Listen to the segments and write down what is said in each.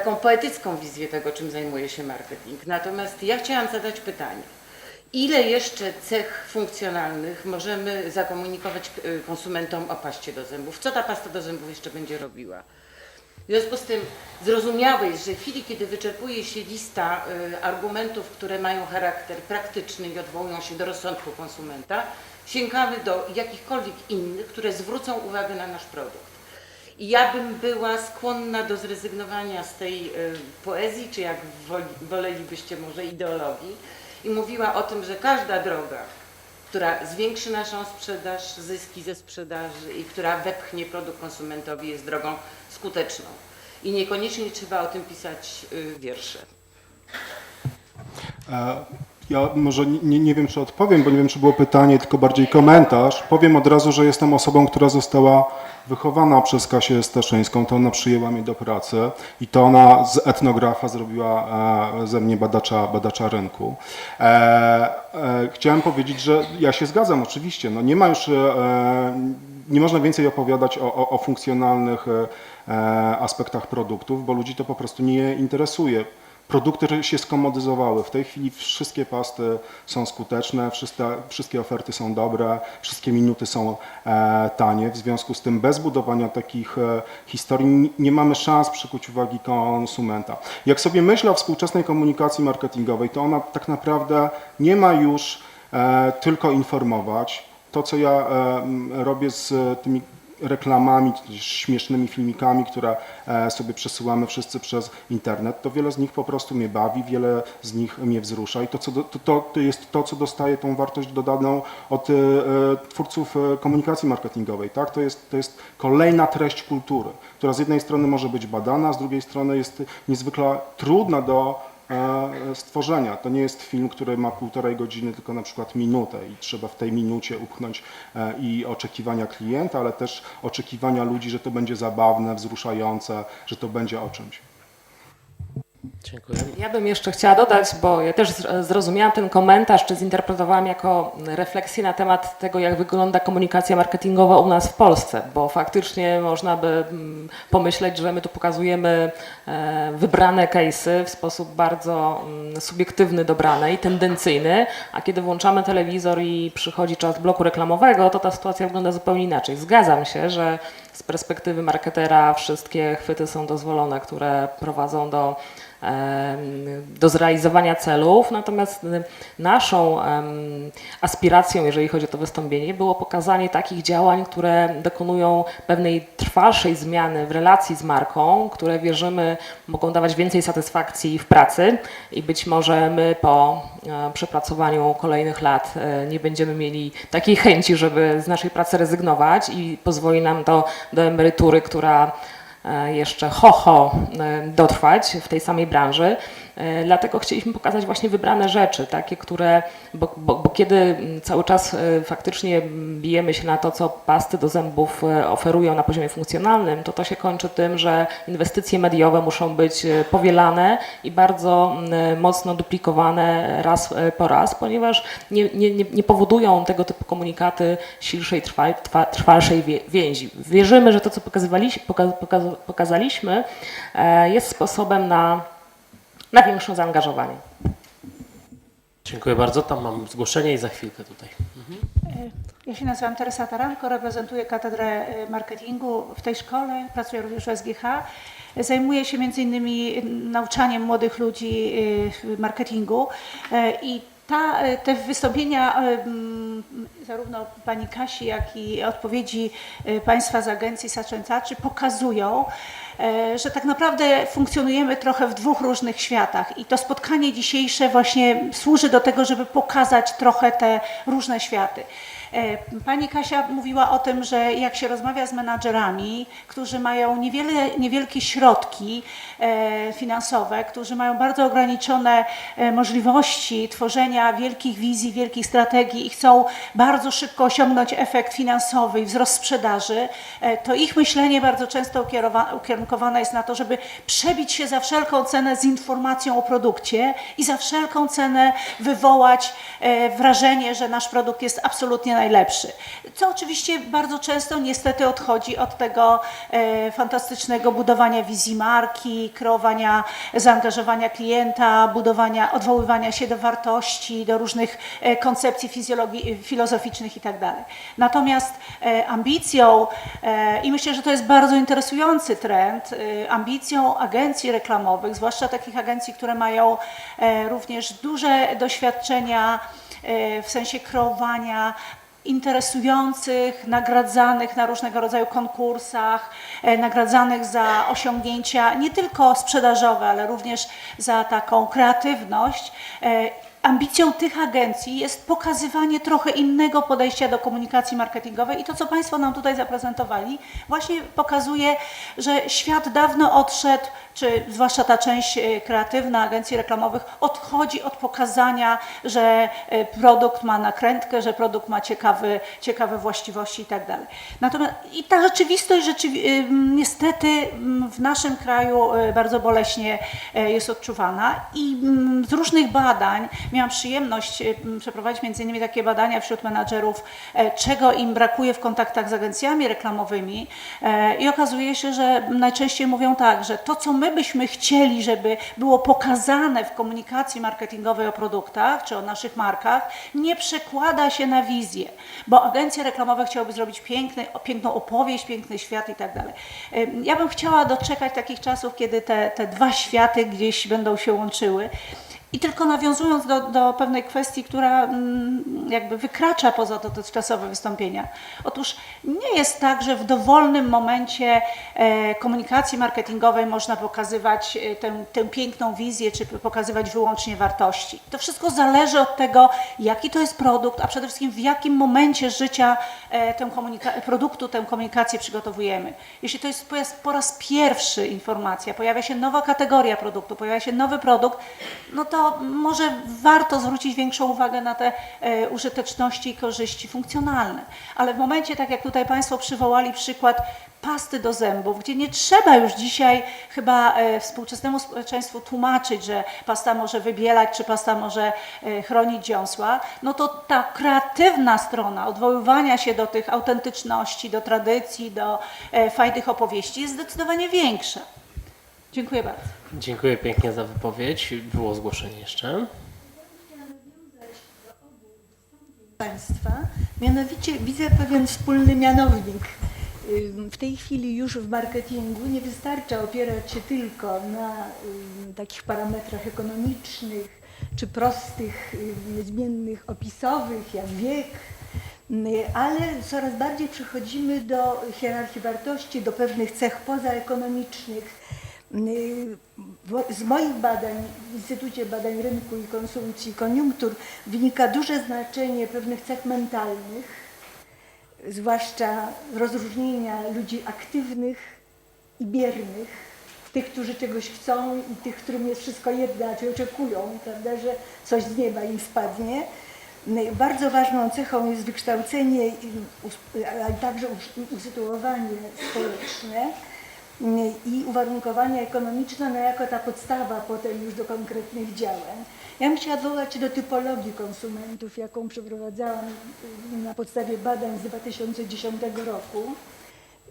taką poetycką wizję tego, czym zajmuje się marketing. Natomiast ja chciałam zadać pytanie. Ile jeszcze cech funkcjonalnych możemy zakomunikować y, konsumentom o paście do zębów? Co ta pasta do zębów jeszcze będzie robiła? W związku z tym zrozumiałe jest, że w chwili, kiedy wyczerpuje się lista y, argumentów, które mają charakter praktyczny i odwołują się do rozsądku konsumenta, sięgamy do jakichkolwiek innych, które zwrócą uwagę na nasz produkt. I ja bym była skłonna do zrezygnowania z tej y, poezji, czy jak wolelibyście może ideologii, i mówiła o tym, że każda droga, która zwiększy naszą sprzedaż, zyski ze sprzedaży i która wepchnie produkt konsumentowi jest drogą skuteczną. I niekoniecznie trzeba o tym pisać y, wiersze. Ja może nie, nie wiem, czy odpowiem, bo nie wiem, czy było pytanie, tylko bardziej komentarz. Powiem od razu, że jestem osobą, która została wychowana przez Kasię Staszyńską, to ona przyjęła mnie do pracy i to ona z etnografa zrobiła e, ze mnie badacza, badacza rynku. E, e, chciałem powiedzieć, że ja się zgadzam oczywiście, no nie ma już, nie można więcej opowiadać o, o, o funkcjonalnych aspektach produktów, bo ludzi to po prostu nie interesuje produkty się skomodyzowały. W tej chwili wszystkie pasty są skuteczne, wszystkie, wszystkie oferty są dobre, wszystkie minuty są e, tanie. W związku z tym bez budowania takich e, historii nie mamy szans przykuć uwagi konsumenta. Jak sobie myślę o współczesnej komunikacji marketingowej, to ona tak naprawdę nie ma już e, tylko informować. To, co ja e, robię z tymi reklamami, śmiesznymi filmikami, które e, sobie przesyłamy wszyscy przez internet, to wiele z nich po prostu mnie bawi, wiele z nich mnie wzrusza i to, co do, to, to, jest to, co dostaje tą wartość dodaną od e, twórców e, komunikacji marketingowej. Tak? To, jest, to jest kolejna treść kultury, która z jednej strony może być badana, z drugiej strony jest niezwykle trudna do stworzenia. To nie jest film, który ma półtorej godziny, tylko na przykład minutę i trzeba w tej minucie upchnąć e, i oczekiwania klienta, ale też oczekiwania ludzi, że to będzie zabawne, wzruszające, że to będzie o czymś. Dziękuję. Ja bym jeszcze chciała dodać, bo ja też zr- zrozumiałam ten komentarz, czy zinterpretowałam jako refleksję na temat tego, jak wygląda komunikacja marketingowa u nas w Polsce, bo faktycznie można by mm, pomyśleć, że my tu pokazujemy e, wybrane case'y w sposób bardzo mm, subiektywny dobrane i tendencyjny, a kiedy włączamy telewizor i przychodzi czas bloku reklamowego, to ta sytuacja wygląda zupełnie inaczej. Zgadzam się, że z perspektywy marketera wszystkie chwyty są dozwolone, które prowadzą do do zrealizowania celów, natomiast naszą aspiracją, jeżeli chodzi o to wystąpienie, było pokazanie takich działań, które dokonują pewnej trwalszej zmiany w relacji z marką, które wierzymy mogą dawać więcej satysfakcji w pracy i być może my po e, przepracowaniu kolejnych lat e, nie będziemy mieli takiej chęci, żeby z naszej pracy rezygnować i pozwoli nam to do emerytury, która jeszcze ho, ho e, dotrwać w tej samej branży. E, Dlatego chcieliśmy pokazać właśnie wybrane rzeczy, takie, które, bo, bo, bo kiedy cały czas e, faktycznie bijemy się na to, co pasty do zębów e, oferują na poziomie funkcjonalnym, to to się kończy tym, że inwestycje mediowe muszą być e, powielane i bardzo mocno duplikowane raz e, po raz, ponieważ nie, nie, nie, powodują tego typu komunikaty silszej, trwa, trwa, trwalszej więzi. Wierzymy, że to, co pokazywaliśmy, poka, poka, pokazaliśmy, e, jest sposobem na, na większe zaangażowanie. Dziękuję bardzo. Tam mam zgłoszenie i za chwilkę tutaj. Ja się nazywam Teresa Taranko, reprezentuję Katedrę y, Marketingu w tej szkole, pracuję również w SGH. Zajmuję się między innymi nauczaniem młodych ludzi y, marketingu i ta, y, te wystąpienia mm, zarówno pani Kasi, jak i odpowiedzi y, państwa z agencji Saczęcaczy pokazują, e, że tak naprawdę funkcjonujemy trochę w dwóch różnych światach i to spotkanie dzisiejsze właśnie służy do tego, żeby pokazać trochę te różne światy. E, Pani Kasia mówiła o tym, że jak się rozmawia z menadżerami, którzy mają niewiele, niewielkie środki e, finansowe, którzy mają bardzo ograniczone e, możliwości tworzenia wielkich wizji, wielkich strategii i chcą bardzo szybko osiągnąć efekt finansowy i wzrost sprzedaży, e, to ich myślenie bardzo często ukierowa- ukierunkowane jest na to, żeby przebić się za wszelką cenę z informacją o produkcie i za wszelką cenę wywołać e, wrażenie, że nasz produkt jest absolutnie najlepszy. Co oczywiście bardzo często niestety odchodzi od tego e, fantastycznego budowania wizji marki, kreowania zaangażowania klienta, budowania, odwoływania się do wartości, do różnych e, koncepcji fizjologii, filozoficznych itd. Natomiast e, ambicją, i myślę, że to jest bardzo interesujący trend, e, ambicją agencji reklamowych, zwłaszcza takich agencji, które mają e, również duże doświadczenia e, w sensie kreowania interesujących, nagradzanych na różnego rodzaju konkursach, e, nagradzanych za osiągnięcia nie tylko sprzedażowe, ale również za taką kreatywność. Ambicją tych agencji jest pokazywanie trochę innego podejścia do komunikacji marketingowej i to, co Państwo nam tutaj zaprezentowali, właśnie pokazuje, że świat dawno odszedł, czy zwłaszcza ta część e, kreatywna agencji reklamowych odchodzi od pokazania, że e, produkt ma nakrętkę, że produkt ma ciekawy, ciekawe właściwości i tak. Natomiast i ta rzeczywistość rzeczywi- y, niestety w naszym kraju y, bardzo boleśnie jest odczuwana i z różnych badań miałam przyjemność m, przeprowadzić między innymi takie badania wśród menadżerów, e, czego im brakuje w kontaktach z agencjami reklamowymi e, i okazuje się, że najczęściej mówią tak, że to co my byśmy chcieli, żeby było pokazane w komunikacji marketingowej o produktach czy o naszych markach, nie przekłada się na wizję, bo agencje reklamowe chciałyby zrobić piękny, piękną opowieść, piękny świat i tak dalej. Ja bym chciała doczekać takich czasów, kiedy te, te dwa światy gdzieś będą się łączyły. I tylko nawiązując do, do pewnej kwestii, która mm, jakby wykracza poza dotychczasowe wystąpienia. Otóż nie jest tak, że w dowolnym momencie e, komunikacji marketingowej można pokazywać e, tę, tę piękną wizję, czy pokazywać wyłącznie wartości. To wszystko zależy od tego, jaki to jest produkt, a przede wszystkim w jakim momencie życia e, tę produktu, tę komunikację przygotowujemy. Jeśli to jest po raz pierwszy informacja, pojawia się nowa kategoria produktu, pojawia się nowy produkt, no to może warto zwrócić większą uwagę na te e, użyteczności i korzyści funkcjonalne. Ale w momencie, tak jak tutaj Państwo przywołali przykład pasty do zębów, gdzie nie trzeba już dzisiaj chyba e, współczesnemu społeczeństwu tłumaczyć, że pasta może wybielać, czy pasta może e, chronić dziąsła, no to ta kreatywna strona odwoływania się do tych autentyczności, do tradycji, do fajnych opowieści jest zdecydowanie większa. Dziękuję bardzo. Dziękuję pięknie za wypowiedź. Było zgłoszenie jeszcze. Państwa. Mianowicie widzę pewien wspólny mianownik. W tej chwili już w marketingu nie wystarcza opierać się tylko na takich parametrach ekonomicznych czy prostych, ym, zmiennych opisowych, jak wiek, ale coraz bardziej przechodzimy do hierarchii wartości, do pewnych cech pozaekonomicznych. Y, wo- Z moich badań w Instytucie Badań Rynku i Konsumpcji Koniunktur wynika duże znaczenie pewnych cech mentalnych, zwłaszcza rozróżnienia ludzi aktywnych i biernych, tych, którzy czegoś chcą i tych, którym jest wszystko jedno, czy oczekują, prawda, że coś z nieba im spadnie. Y, Bardzo ważną cechą jest wykształcenie, i ale także us- usytuowanie społeczne i uwarunkowania ekonomiczne no jako ta podstawa potem już do konkretnych działań. Ja bym chciała odwołać się do typologii konsumentów, jaką przeprowadzałam y, na podstawie badań z 2010 roku.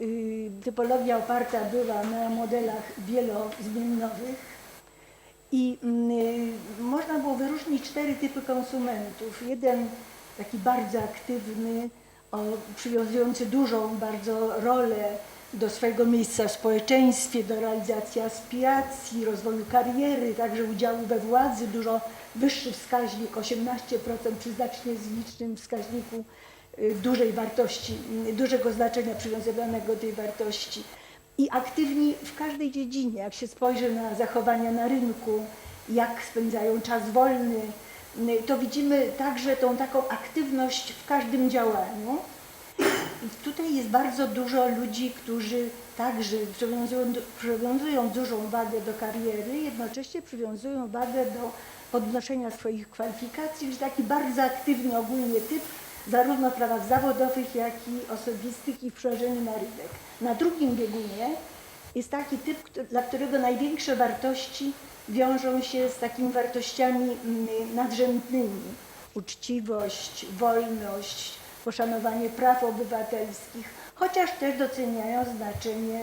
Y, Typologia oparta była na modelach wielozmiennowych i y, można było wyróżnić cztery typy konsumentów. Jeden taki bardzo aktywny, przywiązujący dużą bardzo rolę do swojego miejsca w społeczeństwie, do realizacji aspiracji, rozwoju kariery, także udziału we władzy, dużo wyższy wskaźnik, 18% przy znacznie licznym wskaźniku y, dużej wartości, y, dużego znaczenia przywiązywanego tej wartości. I aktywni w każdej dziedzinie, jak się spojrzy na zachowania na rynku, jak spędzają czas wolny, y, to widzimy także tą taką aktywność w każdym działaniu. Tutaj jest bardzo dużo ludzi, którzy także przywiązują, przywiązują dużą wagę do kariery, jednocześnie przywiązują wagę do podnoszenia swoich kwalifikacji, że taki bardzo aktywny ogólnie typ, zarówno w prawach zawodowych, jak i osobistych i w przełożeniu na rynek. Na drugim biegunie jest taki typ, dla którego największe wartości wiążą się z takimi wartościami mm, nadrzędnymi. Uczciwość, wolność, poszanowanie praw obywatelskich, chociaż też doceniają znaczenie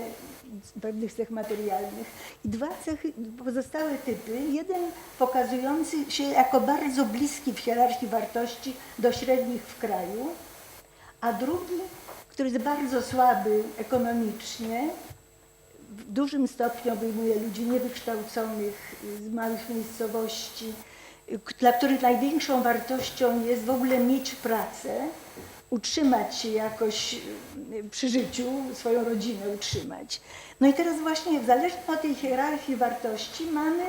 pewnych cech materialnych. I dwa cechy, pozostałe typy, jeden pokazujący się jako bardzo bliski w hierarchii wartości do średnich w kraju, a drugi, który jest bardzo słaby ekonomicznie, w dużym stopniu obejmuje ludzi niewykształconych, z małych miejscowości, dla których największą wartością jest w ogóle mieć pracę, utrzymać się jakoś y, przy życiu, swoją rodzinę utrzymać. No i teraz właśnie zależnie od tej hierarchii wartości mamy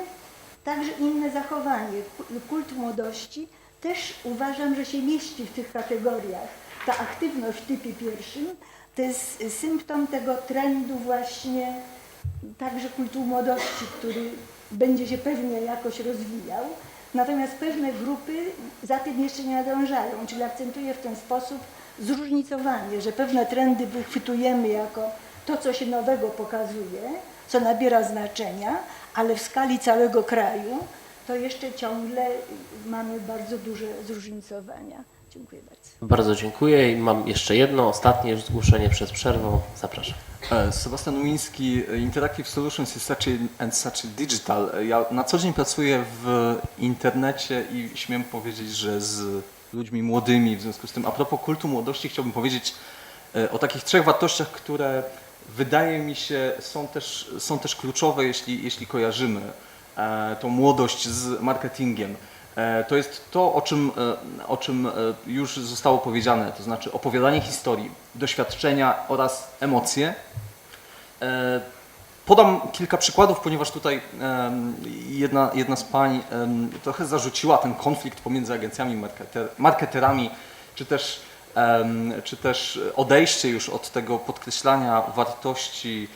także inne zachowanie. Ku- Kult młodości też uważam, że się mieści w tych kategoriach. Ta aktywność w typie pierwszym to jest symptom tego trendu właśnie także kultu młodości, który będzie się pewnie jakoś rozwijał. Natomiast pewne grupy za tym jeszcze nie nadążają, czyli akcentuję w ten sposób zróżnicowanie, że pewne trendy wychwytujemy jako to, co się nowego pokazuje, co nabiera znaczenia, ale w skali całego kraju to jeszcze ciągle mamy bardzo duże zróżnicowania. Dziękuję bardzo. Bardzo dziękuję i mam jeszcze jedno, ostatnie już zgłoszenie przed przerwą. Zapraszam. E, Sebastian Umiński, Interactive Solutions is such a, and such a digital. E, Ja na co dzień pracuję w internecie i śmiem powiedzieć, że z ludźmi młodymi, w związku z tym a propos kultu młodości chciałbym powiedzieć e, o takich trzech wartościach, które wydaje mi się są też, są też kluczowe, jeśli, jeśli kojarzymy tą młodość z marketingiem. E, To jest to, o czym, e, o czym e, już zostało powiedziane, to znaczy opowiadanie historii, doświadczenia oraz emocje. Podam kilka przykładów, ponieważ tutaj jedna, jedna z pań trochę zarzuciła ten konflikt pomiędzy agencjami marketer, marketerami, czy też, czy też odejście już od tego podkreślania wartości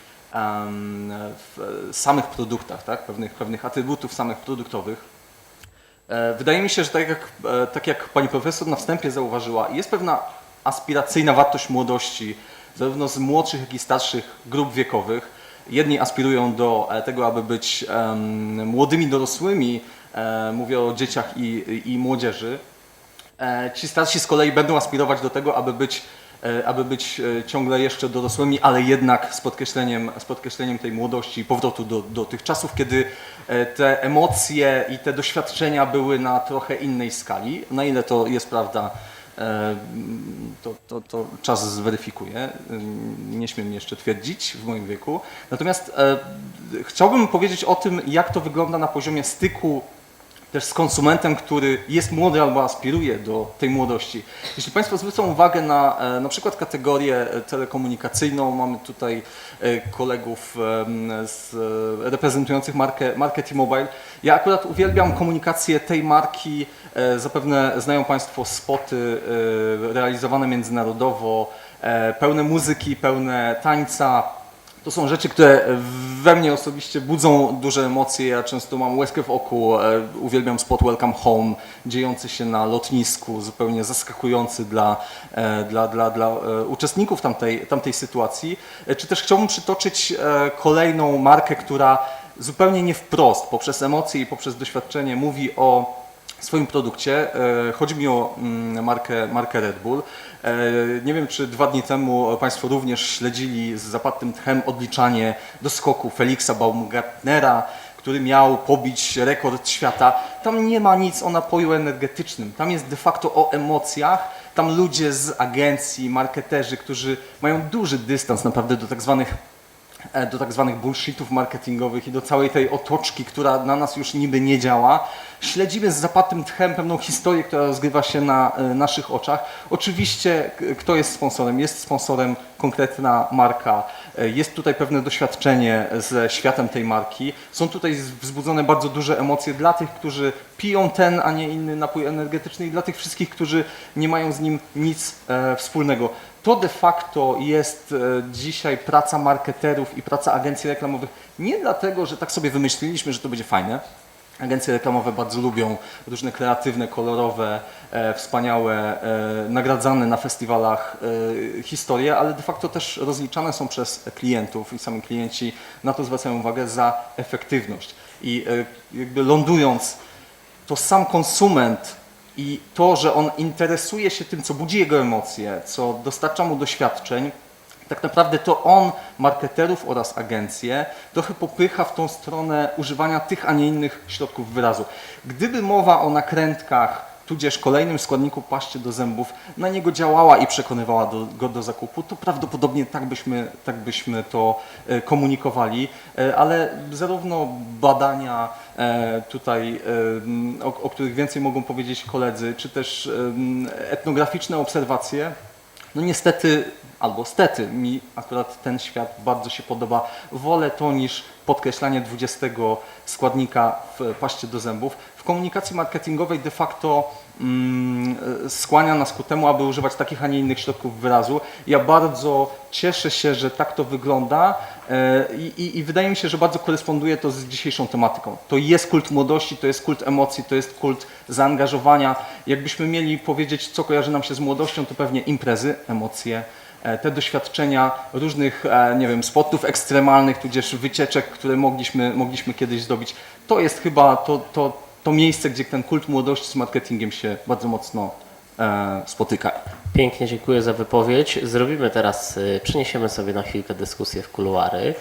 w samych produktach, tak? pewnych, pewnych atrybutów samych produktowych. E, Wydaje mi się, że tak jak, e, tak jak pani profesor na wstępie zauważyła, jest pewna aspiracyjna wartość młodości, zarówno z młodszych, jak i starszych grup wiekowych. Jedni aspirują do e, tego, aby być młodymi dorosłymi, mówię o dzieciach i, i młodzieży. Ci starsi z kolei będą aspirować do tego, aby być, aby być e, ciągle jeszcze dorosłymi, ale jednak z podkreśleniem, z podkreśleniem tej młodości i powrotu do, do tych czasów, kiedy e, te emocje i te doświadczenia były na trochę innej skali. Na ile to jest prawda, e, to, to, to czas zweryfikuje. Nie śmiem jeszcze twierdzić w moim wieku. Natomiast e, chciałbym powiedzieć o tym, jak to wygląda na poziomie styku też z konsumentem, który jest młody albo aspiruje do tej młodości. Jeśli Państwo zwrócą uwagę na e, na przykład kategorię e, telekomunikacyjną, mamy tutaj e, kolegów z, reprezentujących markę, markę T-Mobile. Ja akurat uwielbiam komunikację tej marki. Zapewne znają Państwo spoty realizowane międzynarodowo, pełne muzyki, pełne tańca, to są rzeczy, które we mnie osobiście budzą duże emocje. Ja często mam łezkę w oku. e, Uwielbiam spot Welcome Home, dziejący się na lotnisku, zupełnie zaskakujący dla, e, dla, dla, dla e, uczestników tamtej, tamtej sytuacji. Czy też chciałbym przytoczyć kolejną markę, która zupełnie nie wprost, poprzez emocje i poprzez doświadczenie mówi o swoim produkcie. E, Chodzi mi o mm, markę, markę Red Bull. E, Nie wiem, czy dwa dni temu Państwo również śledzili z zapadłym tchem odliczanie do skoku Felixa Baumgartnera, który miał pobić rekord świata. Tam nie ma nic o napoju energetycznym. Tam jest de facto o emocjach. Tam ludzie z agencji, marketerzy, którzy mają duży dystans naprawdę do tak zwanych do tak zwanych bullshitów marketingowych i do całej tej otoczki, która na nas już niby nie działa. Śledzimy z zapadłym tchem pewną historię, która rozgrywa się na e, naszych oczach. Oczywiście, kto jest sponsorem? Jest sponsorem konkretna marka. E, Jest tutaj pewne doświadczenie ze światem tej marki. Są tutaj wzbudzone bardzo duże emocje dla tych, którzy piją ten, a nie inny napój energetyczny i dla tych wszystkich, którzy nie mają z nim nic e, wspólnego. To de facto jest e, dzisiaj praca marketerów i praca agencji reklamowych nie dlatego, że tak sobie wymyśliliśmy, że to będzie fajne, Agencje reklamowe bardzo lubią różne kreatywne, kolorowe, e, wspaniałe, e, nagradzane na festiwalach e, historie, ale de facto też rozliczane są przez klientów i sami klienci na to zwracają uwagę za efektywność. I e, jakby lądując, to sam konsument i to, że on interesuje się tym, co budzi jego emocje, co dostarcza mu doświadczeń, tak naprawdę to on marketerów oraz agencje trochę popycha w tą stronę używania tych, a nie innych środków wyrazu. Gdyby mowa o nakrętkach, tudzież kolejnym składniku paście do zębów, na niego działała i przekonywała do, go do zakupu, to prawdopodobnie tak byśmy, tak byśmy to e, komunikowali, E, ale zarówno badania e, tutaj, o, o których więcej mogą powiedzieć koledzy, czy też etnograficzne obserwacje, no niestety, albo stety, mi akurat ten świat bardzo się podoba. Wolę to niż podkreślanie 20 składnika w paście do zębów. Komunikacji marketingowej de facto mm, e, skłania nas ku temu, aby używać takich, a nie innych środków wyrazu. Ja bardzo cieszę się, że tak to wygląda e, i, i, i wydaje mi się, że bardzo koresponduje to z dzisiejszą tematyką. To jest kult młodości, to jest kult emocji, to jest kult zaangażowania. Jakbyśmy mieli powiedzieć, co kojarzy nam się z młodością, to pewnie imprezy, emocje, e, te doświadczenia różnych, nie wiem, spotów ekstremalnych, tudzież wycieczek, które mogliśmy, mogliśmy kiedyś zdobyć. To jest chyba to, to, to miejsce, gdzie ten kult młodości z marketingiem się bardzo mocno e, spotyka. Pięknie dziękuję za wypowiedź. Zrobimy teraz, y, przeniesiemy sobie na chwilkę dyskusję w kuluary.